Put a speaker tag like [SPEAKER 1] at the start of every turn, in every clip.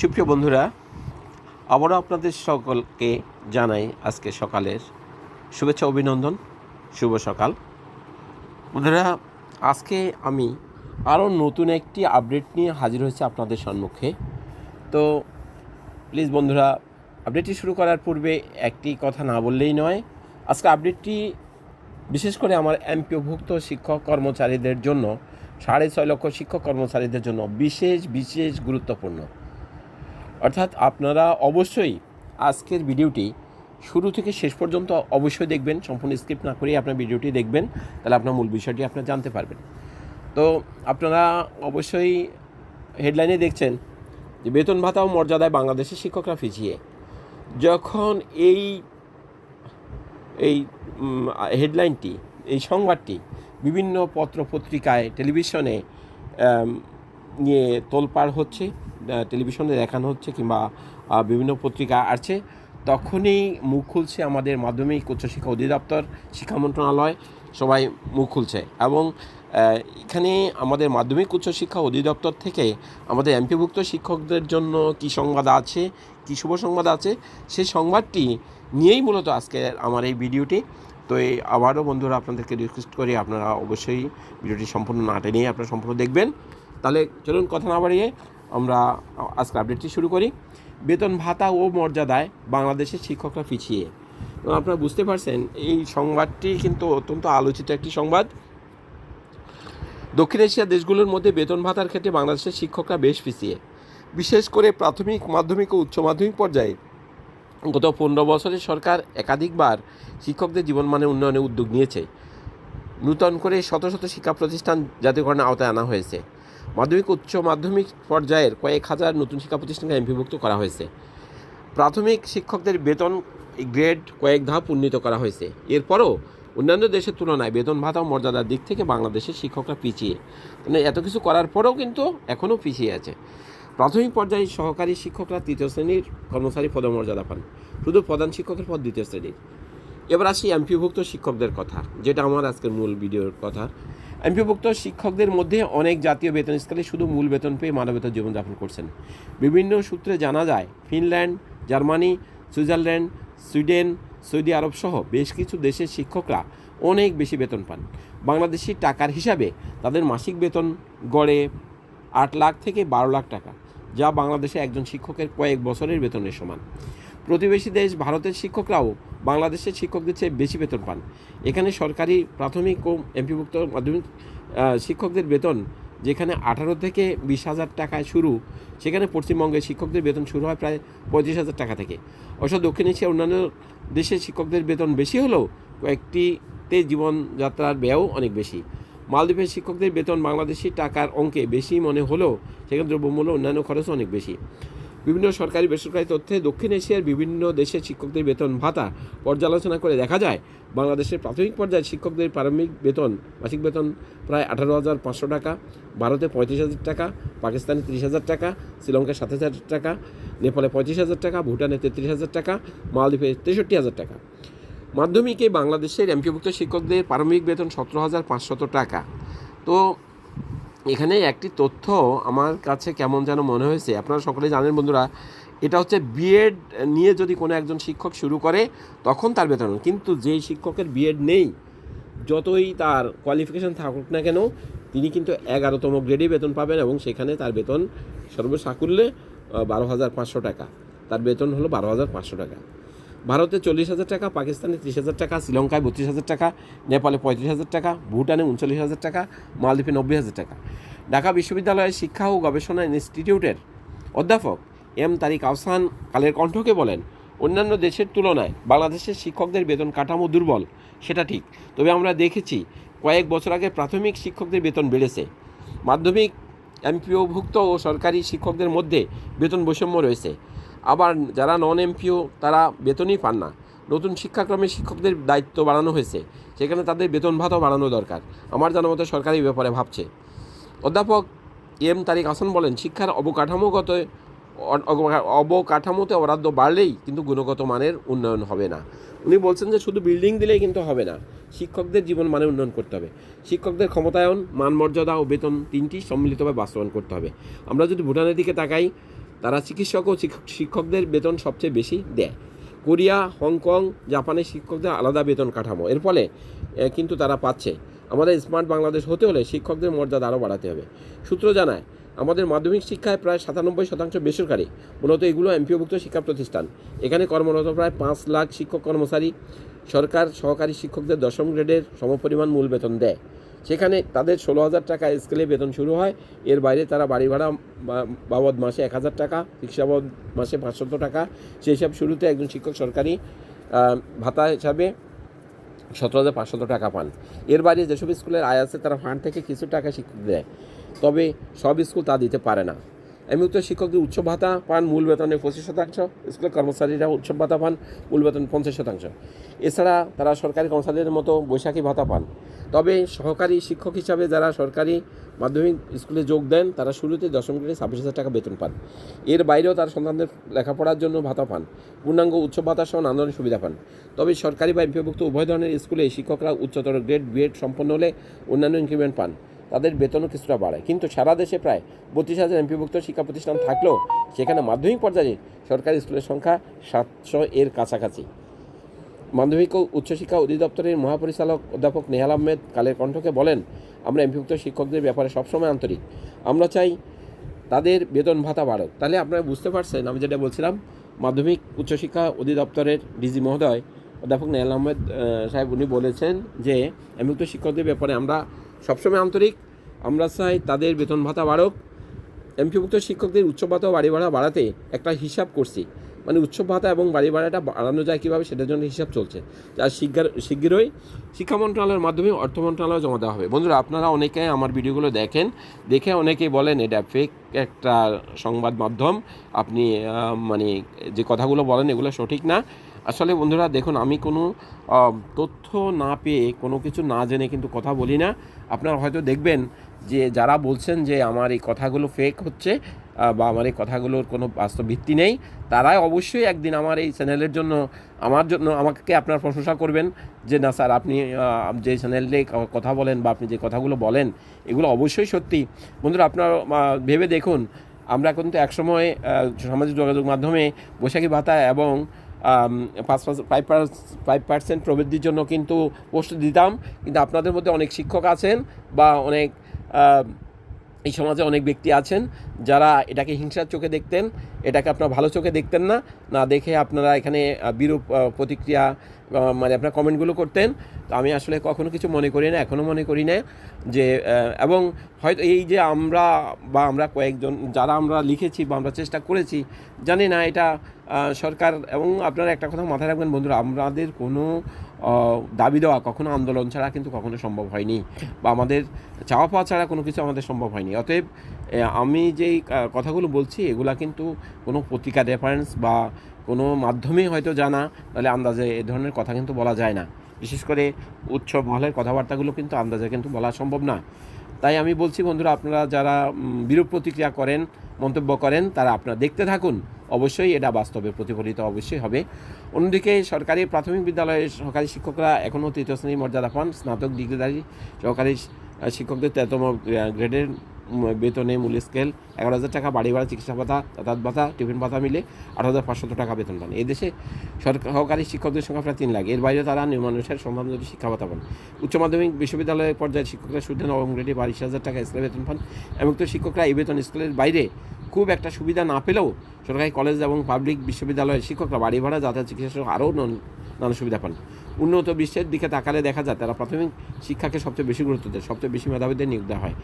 [SPEAKER 1] সুপ্রিয় বন্ধুরা, আবারও আপনাদের সকলকে জানাই আজকে সকালের শুভেচ্ছা, অভিনন্দন, শুভ সকাল। বন্ধুরা, আজকে আমি আরও নতুন একটি আপডেট নিয়ে হাজির হয়েছে আপনাদের সম্মুখে। তো প্লিজ বন্ধুরা, আপডেটটি শুরু করার পূর্বে একটি কথা না বললেই নয়, আজকে আপডেটটি বিশেষ করে আমার এমপিওভুক্ত শিক্ষক কর্মচারীদের জন্য, সাড়ে ছয় লক্ষ শিক্ষক কর্মচারীদের জন্য বিশেষ বিশেষ গুরুত্বপূর্ণ। অর্থাৎ আপনারা অবশ্যই আজকের ভিডিওটি শুরু থেকে শেষ পর্যন্ত অবশ্যই দেখবেন, সম্পূর্ণ স্ক্রিপ্ট না করেই আপনার ভিডিওটি দেখবেন, তাহলে আপনার মূল বিষয়টি আপনার জানতে পারবেন। তো আপনারা অবশ্যই হেডলাইনে দেখছেন যে বেতন ভাতা ও মর্যাদায় বাংলাদেশের শিক্ষকরা পিছিয়ে। যখন এই এই হেডলাইনটি, এই সংবাদটি বিভিন্ন পত্র পত্রিকায়, টেলিভিশনে নিয়ে তোলপাড় হচ্ছে টেলিভিশনে দেখানো হচ্ছে কিংবা বিভিন্ন পত্রিকা আছে তখনই মুখ খুলছে আমাদের মাধ্যমিক উচ্চশিক্ষা অধিদপ্তর, শিক্ষা মন্ত্রণালয়, সবাই মুখ খুলছে। এবং এখানে আমাদের মাধ্যমিক উচ্চশিক্ষা অধিদপ্তর থেকে আমাদের এমপিভুক্ত শিক্ষকদের জন্য কী সংবাদ আছে, কী শুভ সংবাদ আছে সেই সংবাদটি নিয়েই মূলত আজকে আমার এই ভিডিওটি। তো এই আবারও বন্ধুরা আপনাদেরকে রিকোয়েস্ট করি, আপনারা অবশ্যই ভিডিওটি সম্পূর্ণ না টেনেই আপনারা সম্পূর্ণ দেখবেন। তাহলে চলুন কথা না বাড়িয়ে আমরা আজকে আপডেটটি শুরু করি। বেতন, ভাতা ও মর্যাদায় বাংলাদেশের শিক্ষকরা পিছিয়ে। এবং আপনারা বুঝতে পারছেন, এই সংবাদটি কিন্তু অত্যন্ত আলোচিত একটি সংবাদ। দক্ষিণ এশিয়া দেশগুলোর মধ্যে বেতন, ভাতার ক্ষেত্রে বাংলাদেশের শিক্ষকরা বেশ পিছিয়ে। বিশেষ করে প্রাথমিক, মাধ্যমিক ও উচ্চ মাধ্যমিক পর্যায়ে গত পনেরো বছরে সরকার একাধিকবার শিক্ষকদের জীবনমানের উন্নয়নে উদ্যোগ নিয়েছে। নূতন করে শত শত শিক্ষা প্রতিষ্ঠান জাতীয়করণের আওতায় আনা হয়েছে। মাধ্যমিক উচ্চ মাধ্যমিক পর্যায়ের কয়েক হাজার নতুন শিক্ষা প্রতিষ্ঠানকে এমপিভুক্ত করা হয়েছে। প্রাথমিক শিক্ষকদের বেতন গ্রেড কয়েক ধাপ উন্নীত করা হয়েছে। এরপরও অন্যান্য দেশের তুলনায় বেতন ভাতা ও মর্যাদার দিক থেকে বাংলাদেশের শিক্ষকরা পিছিয়ে। মানে এত কিছু করার পরেও কিন্তু এখনও পিছিয়ে আছে। প্রাথমিক পর্যায়ে সহকারী শিক্ষকরা তৃতীয় শ্রেণির কর্মচারী পদমর্যাদা পান। শুধু প্রধান শিক্ষকের পদ দ্বিতীয় শ্রেণির। এবার আসি এমপিভুক্ত শিক্ষকদের কথা, যেটা আমার আজকের মূল ভিডিওর কথা। এমপিভুক্ত শিক্ষকদের মধ্যে অনেক জাতীয় বেতন স্কেলে শুধু মূল বেতন পেয়ে মানবেতর জীবনযাপন করছেন। বিভিন্ন সূত্রে জানা যায়, Finland, Germany, Switzerland, Sweden, Saudi Arab সহ বেশ কিছু দেশের শিক্ষকরা অনেক বেশি বেতন পান। বাংলাদেশি টাকার হিসাবে তাদের মাসিক বেতন গড়ে আট লাখ থেকে বারো লাখ টাকা, যা বাংলাদেশে একজন শিক্ষকের কয়েক বছরের বেতনের সমান। প্রতিবেশী দেশ ভারতের শিক্ষকরাও বাংলাদেশের শিক্ষকদের চেয়ে বেশি বেতন পান। এখানে সরকারি প্রাথমিক ও এমপিভুক্ত মাধ্যমিক শিক্ষকদের বেতন যেখানে আঠারো থেকে বিশ হাজার টাকায় শুরু, সেখানে পশ্চিমবঙ্গে শিক্ষকদের বেতন শুরু হয় প্রায় পঁয়ত্রিশ হাজার টাকা থেকে। অবশ্য দক্ষিণ এশিয়ার অন্যান্য দেশের শিক্ষকদের বেতন বেশি হলেও কয়েকটিতে জীবনযাত্রার ব্যয়ও অনেক বেশি। মালদ্বীপের শিক্ষকদের বেতন বাংলাদেশি টাকার অঙ্কে বেশি মনে হলেও সেখানে দ্রব্যমূল্য অন্যান্য খরচও অনেক বেশি। বিভিন্ন সরকারি বেসরকারি তথ্যে দক্ষিণ এশিয়ার বিভিন্ন দেশের শিক্ষকদের বেতন ভাতা পর্যালোচনা করে দেখা যায়, বাংলাদেশের প্রাথমিক পর্যায়ে শিক্ষকদের প্রারম্ভিক বেতন, মাসিক বেতন প্রায় আঠারো হাজার পাঁচশো টাকা, ভারতে পঁয়ত্রিশ হাজার টাকা, পাকিস্তানে তিরিশ হাজার টাকা, শ্রীলঙ্কায় সাতাশ হাজার টাকা, নেপালে পঁয়ত্রিশ হাজার টাকা, ভুটানে তেত্রিশ হাজার টাকা, মালদ্বীপে তেষট্টি হাজার টাকা। মাধ্যমিকে বাংলাদেশের এমপিভুক্ত শিক্ষকদের প্রারম্ভিক বেতন সতেরো হাজার পাঁচশত টাকা। তো এখানে একটি তথ্য আমার কাছে কেমন যেন মনে হয়েছে। আপনারা সকলে জানেন বন্ধুরা, এটা হচ্ছে বিএড নিয়ে যদি কোনো একজন শিক্ষক শুরু করে, তখন তার বেতন কিন্তু যেই শিক্ষকের বিএড নেই, যতই তার কোয়ালিফিকেশন থাকুক না কেন, তিনি কিন্তু এগারোতম গ্রেডে বেতন পাবেন এবং সেখানে তার বেতন সর্বসাকুল্যে বারো হাজার পাঁচশো টাকা। তার বেতন হলো বারো হাজার পাঁচশো টাকা। ভারতে চল্লিশ হাজার টাকা, পাকিস্তানে ত্রিশ হাজার টাকা, শ্রীলঙ্কায় বত্রিশ হাজার টাকা, নেপালে পঁয়ত্রিশ হাজার টাকা, ভুটানে উনচল্লিশ হাজার টাকা, মালদ্বীপে নব্বই হাজার টাকা। ঢাকা বিশ্ববিদ্যালয়ের শিক্ষা ও গবেষণা ইনস্টিটিউটের অধ্যাপক এম তারিক আহসান কালের কণ্ঠকে বলেন, অন্যান্য দেশের তুলনায় বাংলাদেশের শিক্ষকদের বেতন কাঠামো দুর্বল, সেটা ঠিক। তবে আমরা দেখেছি কয়েক বছর আগে প্রাথমিক শিক্ষকদের বেতন বেড়েছে। মাধ্যমিক, এমপিওভুক্ত ও সরকারি শিক্ষকদের মধ্যে বেতন বৈষম্য রয়েছে। আবার যারা নন এমপিও তারা বেতনই পান না। নতুন শিক্ষাক্রমে শিক্ষকদের দায়িত্ব বাড়ানো হয়েছে, সেখানে তাদের বেতন ভাতাও বাড়ানো দরকার, আমার জানা মতো সরকারি ব্যাপারে ভাবছে। অধ্যাপক এম তারিক হাসান বলেন, শিক্ষার অবকাঠামোগত অবকাঠামোতে অরাদ্য বাড়লেই কিন্তু গুণগত মানের উন্নয়ন হবে না। উনি বলছেন যে শুধু বিল্ডিং দিলেই কিন্তু হবে না, শিক্ষকদের জীবন মানে উন্নয়ন করতে হবে। শিক্ষকদের ক্ষমতায়ন, মান মর্যাদা ও বেতন তিনটি সম্মিলিতভাবে বাস্তবায়ন করতে হবে। আমরা যদি ভুটানের দিকে তাকাই তারা চিকিৎসক ও শিক্ষক- শিক্ষকদের বেতন সবচেয়ে বেশি দেয়। কোরিয়া, হংকং, জাপানের শিক্ষকদের আলাদা বেতন কাঠামো। এর ফলে কিন্তু তারা পাচ্ছে। আমাদের স্মার্ট বাংলাদেশ হতে হলে শিক্ষকদের মর্যাদা আরও বাড়াতে হবে। সূত্র জানায়, আমাদের মাধ্যমিক শিক্ষায় প্রায় সাতানব্বই শতাংশ বেসরকারি। মূলত এগুলো এমপিওভুক্ত শিক্ষা প্রতিষ্ঠান এখানে কর্মরত প্রায় পাঁচ লাখ শিক্ষক কর্মচারী। সরকার সহকারী শিক্ষকদের দশম গ্রেডের সমপরিমাণ মূল বেতন দেয়। সেখানে তাদের ষোলো হাজার টাকা স্কেলে বেতন শুরু হয়। এর বাইরে তারা বাড়ি ভাড়া বাবদ মাসে এক হাজার টাকা রিক্সা বাবদ মাসে পাঁচশত টাকা। সেই সব শুরুতে একজন শিক্ষক সরকারি ভাতা হিসাবে সতেরো হাজার পাঁচশত টাকা পান। এর বাইরে যেসব স্কুলের আয় আছে, তারা ফান্ড থেকে কিছু টাকা শিক্ষক দেয়। তবে সব স্কুল তা দিতে পারে না। এমনিতে শিক্ষকদের উচ্চ ভাতা পান, মূল বেতনের পঁচিশ শতাংশ, স্কুলের কর্মচারীরা উৎসব ভাতা পান, মূল বেতন পঞ্চাশ শতাংশ। এছাড়া তারা সরকারি কর্মচারীদের মতো বৈশাখী ভাতা পান। তবে সহকারী শিক্ষক হিসাবে যারা সরকারি মাধ্যমিক স্কুলে যোগ দেন, তারা শুরুতে দশম গ্রেডে ছাব্বিশ হাজার টাকা বেতন পান। এর বাইরেও তার সন্তানদের লেখাপড়ার জন্য ভাতা পান। পূর্ণাঙ্গ উচ্চ ভাতা সহ নানা ধরনের সুবিধা পান। তবে সরকারি বা এমপিভুক্ত উভয় ধরনের স্কুলে শিক্ষকরা উচ্চতর গ্রেড, বিএড সম্পন্ন হলে অন্যান্য ইনক্রিমেন্ট পান। তাদের বেতনও কিছুটা বাড়ায়। কিন্তু সারা দেশে প্রায় বত্রিশ হাজার এমপিভুক্ত শিক্ষা প্রতিষ্ঠান থাকলেও সেখানে মাধ্যমিক পর্যায়ে সরকারি স্কুলের সংখ্যা সাতশো এর কাছাকাছি। মাধ্যমিক ও উচ্চশিক্ষা অধিদপ্তরের মহাপরিচালক অধ্যাপক নেহাল আহমেদ কালের কণ্ঠকে বলেন, আমরা এমপিভুক্ত শিক্ষকদের ব্যাপারে সবসময় আন্তরিক। আমরা চাই তাদের বেতন ভাতা বাড়ক। তাহলে আপনারা বুঝতে পারছেন, আমি যেটা বলছিলাম, মাধ্যমিক উচ্চশিক্ষা অধিদপ্তরের ডিজি মহোদয় অধ্যাপক নেহাল আহমেদ সাহেব উনি বলেছেন যে, এমপিভুক্ত শিক্ষকদের ব্যাপারে আমরা সবসময় আন্তরিক, আমরা চাই তাদের বেতন ভাতা বাড়ক। এমপিভুক্ত শিক্ষকদের উচ্চ ভাতা বাড়ি ভাড়া বাড়াতে একটা হিসাব করছি। মানে উৎসব ভাতা এবং বাড়ি ভাড়াটা বাড়ানো যায় কীভাবে সেটার জন্য হিসাব চলছে। যা শিগগির শিগগিরই শিক্ষা মন্ত্রণালয়ের মাধ্যমে অর্থ মন্ত্রণালয়ে জমা দেওয়া হবে। বন্ধুরা, আপনারা অনেকে আমার ভিডিওগুলো দেখেন, দেখে অনেকেই বলেন এটা ফেক একটা সংবাদ মাধ্যম। আপনি মানে যে কথাগুলো বলেন এগুলো সঠিক না। আসলে বন্ধুরা, দেখুন, আমি কোনো তথ্য না পেয়ে কোনো কিছু না জেনে কিন্তু কথা বলি না। আপনারা হয়তো দেখবেন যে যারা বলছেন যে আমার এই কথাগুলো ফেক হচ্ছে বা আমার এই কথাগুলোর কোনো বাস্তব ভিত্তি নেই। তারাই অবশ্যই একদিন আমার এই চ্যানেলের জন্য, আমার জন্য আমাকে আপনার প্রশংসা করবেন যে, না স্যার, আপনি যে চ্যানেলে কথা বলেন বা আপনি যে কথাগুলো বলেন, এগুলো অবশ্যই সত্যি। বন্ধুরা, আপনার ভেবে দেখুন, আমরা কিন্তু একসময় সামাজিক যোগাযোগ মাধ্যমে বৈশাখী ভাতা এবং পাঁচ ফাইভ ফাইভ পার্সেন্ট প্রবৃদ্ধির জন্য কিন্তু পোস্ট দিতাম। কিন্তু আপনাদের মধ্যে অনেক শিক্ষক আছেন বা অনেক এই সমাজে অনেক ব্যক্তি আছেন যারা এটাকে হিংসার চোখে দেখতেন, এটাকে আপনার ভালো চোখে দেখতেন না। না দেখে আপনারা এখানে বিরূপ প্রতিক্রিয়া মানে আপনার কমেন্টগুলো করতেন। তো আমি আসলে কখনো কিছু মনে করি না এখনও মনে করি না যে এবং হয়তো এই যে আমরা বা আমরা কয়েকজন, যারা আমরা লিখেছি বা আমরা চেষ্টা করেছি, জানি না এটা সরকার এবং আপনারা একটা কথা মাথায় রাখবেন বন্ধুরা, আমাদের কোনো দাবি দেওয়া কখনো আন্দোলন ছাড়া কিন্তু কখনো সম্ভব হয়নি বা আমাদের চাওয়া পাওয়া ছাড়া কোনো কিছু আমাদের সম্ভব হয়নি। অতএব আমি যেই কথাগুলো বলছি, এগুলা কিন্তু কোনো পত্রিকা রেফারেন্স বা কোনো মাধ্যমে হয়তো জানা, তাহলে আন্দাজে এ ধরনের কথা কিন্তু বলা যায় না। বিশেষ করে উৎসব মহলের কথাবার্তাগুলো কিন্তু আন্দাজে কিন্তু বলা সম্ভব না। তাই আমি বলছি বন্ধুরা, আপনারা যারা বিরূপ প্রতিক্রিয়া করেন, মন্তব্য করেন, তারা আপনারা দেখতে থাকুন। অবশ্যই এটা বাস্তবে প্রতিফলিত অবশ্যই হবে। অন্যদিকে সরকারি প্রাথমিক বিদ্যালয়ের সহকারী শিক্ষকরা এখনও তৃতীয় শ্রেণির মর্যাদা পান স্নাতক ডিগ্রিধারী সহকারী শিক্ষকদের তেরোতম গ্রেডের বেতনে মূল স্কেল এগারো হাজার টাকা, বাড়ি ভাড়া, চিকিৎসা ভাতা, যাতায়াত ভাতা, টিফিন ভাতা মিলে আট হাজার পাঁচশত টাকা বেতন পান। এদেশে দেশে সরকার, সহকারী শিক্ষকদের সংখ্যা প্রায় তিন লাখ। এর বাইরে তারা নিয়মানুসারে সম্মানজনক শিক্ষা ভাতা পান। উচ্চ মাধ্যমিক বিশ্ববিদ্যালয়ের পর্যায়ে শিক্ষকরা শুদ্ধ নবম গ্রেডে বাইশ হাজার টাকা স্কেলে বেতন পান এবং তো শিক্ষকরা এই বেতন স্কুলের বাইরে খুব একটা সুবিধা না পেলেও সরকারি কলেজ এবং পাবলিক বিশ্ববিদ্যালয়ের শিক্ষকরা বাড়ি ভাড়া, যাতায়াত, চিকিৎসা আরও নানা সুবিধা পান। উন্নত বিশ্বের দিকে তাকালে দেখা যায় তারা প্রাথমিক শিক্ষাকে সবচেয়ে বেশি গুরুত্ব দেয়, সবচেয়ে বেশি মেধাবীদের নিয়োগ দেওয়া হয়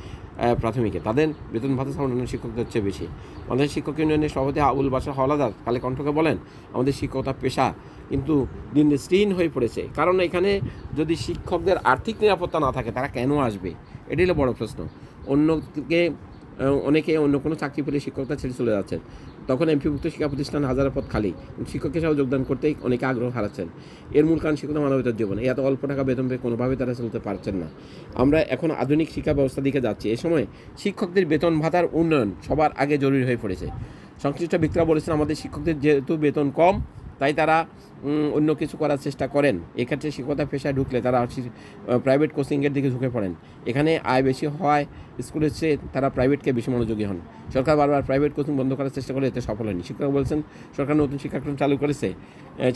[SPEAKER 1] প্রাথমিকে। তাদের বেতন ভাতা ছাড়া অন্যান্য শিক্ষকদের চেয়ে বেশি। আমাদের শিক্ষক ইউনিয়নের সভাপতি আবুল বাসা হলাদার কালে কণ্ঠকে বলেন, আমাদের শিক্ষকতা পেশা কিন্তু দিন দিন হয়ে পড়েছে। কারণ এখানে যদি শিক্ষকদের আর্থিক নিরাপত্তা না থাকে, তারা কেন আসবে? এটাই হলো বড় প্রশ্ন। অন্যকে অনেকে অন্য কোনো চাকরি পেলে শিক্ষকতা ছেড়ে চলে যাচ্ছেন। তখন এমপিভুক্ত শিক্ষা প্রতিষ্ঠান হাজার পথ খালি। শিক্ষক হিসাবে যোগদান করতেই অনেকে আগ্রহ হারাচ্ছেন। এর মূল কারণ শিক্ষকতা মানবতার জীবন। এত অল্প টাকা বেতন পেয়ে কোনোভাবে তারা চলতে পারছেন না। আমরা এখন আধুনিক শিক্ষা ব্যবস্থার দিকে যাচ্ছি। এ সময় শিক্ষকদের বেতন ভাতার উন্নয়ন সবার আগে জরুরি হয়ে পড়েছে। সংশ্লিষ্ট ব্যক্তিরা বলেছেন, আমাদের শিক্ষকদের যেহেতু বেতন কম, তাই তারা অন্য কিছু করার চেষ্টা করেন। এক্ষেত্রে শিক্ষকতা পেশায় ঢুকলে তারা প্রাইভেট কোচিংয়ের দিকে ঝুঁকে পড়েন। এখানে আয় বেশি হওয়ায় স্কুলের চেয়ে তারা প্রাইভেটকে বেশি মনোযোগী হন। সরকার বারবার প্রাইভেট কোচিং বন্ধ করার চেষ্টা করে এতে সফল হয়নি। শিক্ষক বলছেন, সরকার নতুন শিক্ষাক্রম চালু করেছে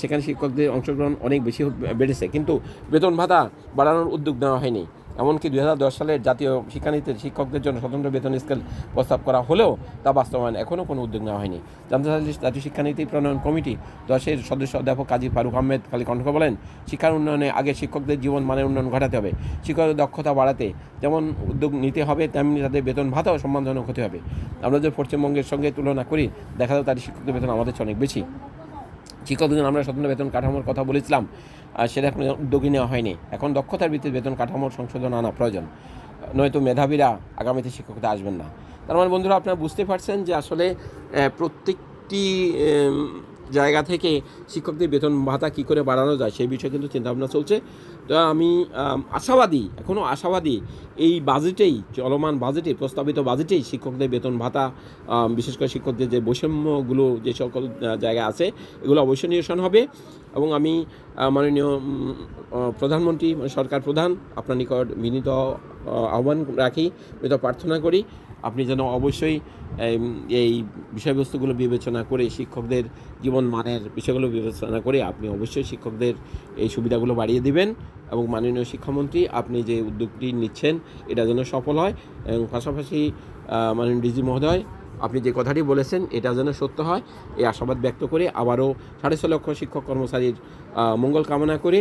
[SPEAKER 1] সেখানে শিক্ষকদের অংশগ্রহণ অনেক বেশি বেড়েছে। কিন্তু বেতন ভাতা বাড়ানোর উদ্যোগ নেওয়া হয়নি। এমনকি দুই হাজার দশ সালের জাতীয় শিক্ষানীতিতে শিক্ষকদের জন্য স্বতন্ত্র বেতন স্কেল প্রস্তাব করা হলেও তা বাস্তবায়ন এখনও কোনো উদ্যোগ নেওয়া হয়নি। জাতীয় শিক্ষানীতি প্রণয়ন কমিটি দশের সদস্য অধ্যাপক কাজী ফারুক আহমেদ কালী কণ্ঠ বলেন, শিক্ষার উন্নয়নে আগে শিক্ষকদের জীবন মানের উন্নয়ন ঘটাতে হবে, শিক্ষকদের দক্ষতা বাড়াতে যেমন উদ্যোগ নিতে হবে, তেমনি তাদের বেতন ভাতাও সম্মানজনক হতে হবে। আমরা যদি পশ্চিমবঙ্গের সঙ্গে তুলনা করি, দেখা যায় তাদের শিক্ষকদের বেতন আমাদের অনেক বেশি। শিক্ষকদের আমরা স্বতন্ত্র বেতন কাঠামোর কথা বলেছিলাম সেটা এখন উদ্যোগী নেওয়া হয়নি। এখন দক্ষতার ভিত্তিতে বেতন কাঠামোর সংশোধন আনা প্রয়োজন। নয়তো মেধাবীরা আগামীতে শিক্ষকতা আসবেন না। তার মানে বন্ধুরা, আপনারা বুঝতে পারছেন যে আসলে প্রত্যেকটি জায়গা থেকে শিক্ষকদের বেতন ভাতা কী করে বাড়ানো যায়, সেই বিষয়ে কিন্তু চিন্তাভাবনা চলছে। তো আমি আশাবাদী এখনও আশাবাদী, এই বাজেটেই, চলমান বাজেটে প্রস্তাবিত বাজেটেই শিক্ষকদের বেতন ভাতা বিশেষ করে শিক্ষকদের যে বৈষম্যগুলো যে সকল জায়গা আছে, এগুলো অবশ্যই নিরসন হবে। এবং আমি মাননীয় প্রধানমন্ত্রী মানে সরকার প্রধান আপনার নিকট বিনীত আহ্বান রাখি বিনীত প্রার্থনা করি আপনি যেন অবশ্যই এই, এই বিষয়বস্তুগুলো বিবেচনা করে শিক্ষকদের জীবন মানের বিষয়গুলো বিবেচনা করে আপনি অবশ্যই শিক্ষকদের এই সুবিধাগুলো বাড়িয়ে দিবেন এবং মাননীয় শিক্ষামন্ত্রী আপনি যে উদ্যোগটি নিচ্ছেন এটা যেন সফল হয়। এবং পাশাপাশি মাননীয় ডিজি মহোদয় আপনি যে কথাটি বলেছেন, এটা যেন সত্য হয়, এই আশাবাদ ব্যক্ত করে আবারও সাড়ে ছ লক্ষ শিক্ষক কর্মচারীর মঙ্গল কামনা করে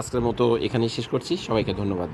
[SPEAKER 1] আজকের মতো এখানেই শেষ করছি। সবাইকে ধন্যবাদ।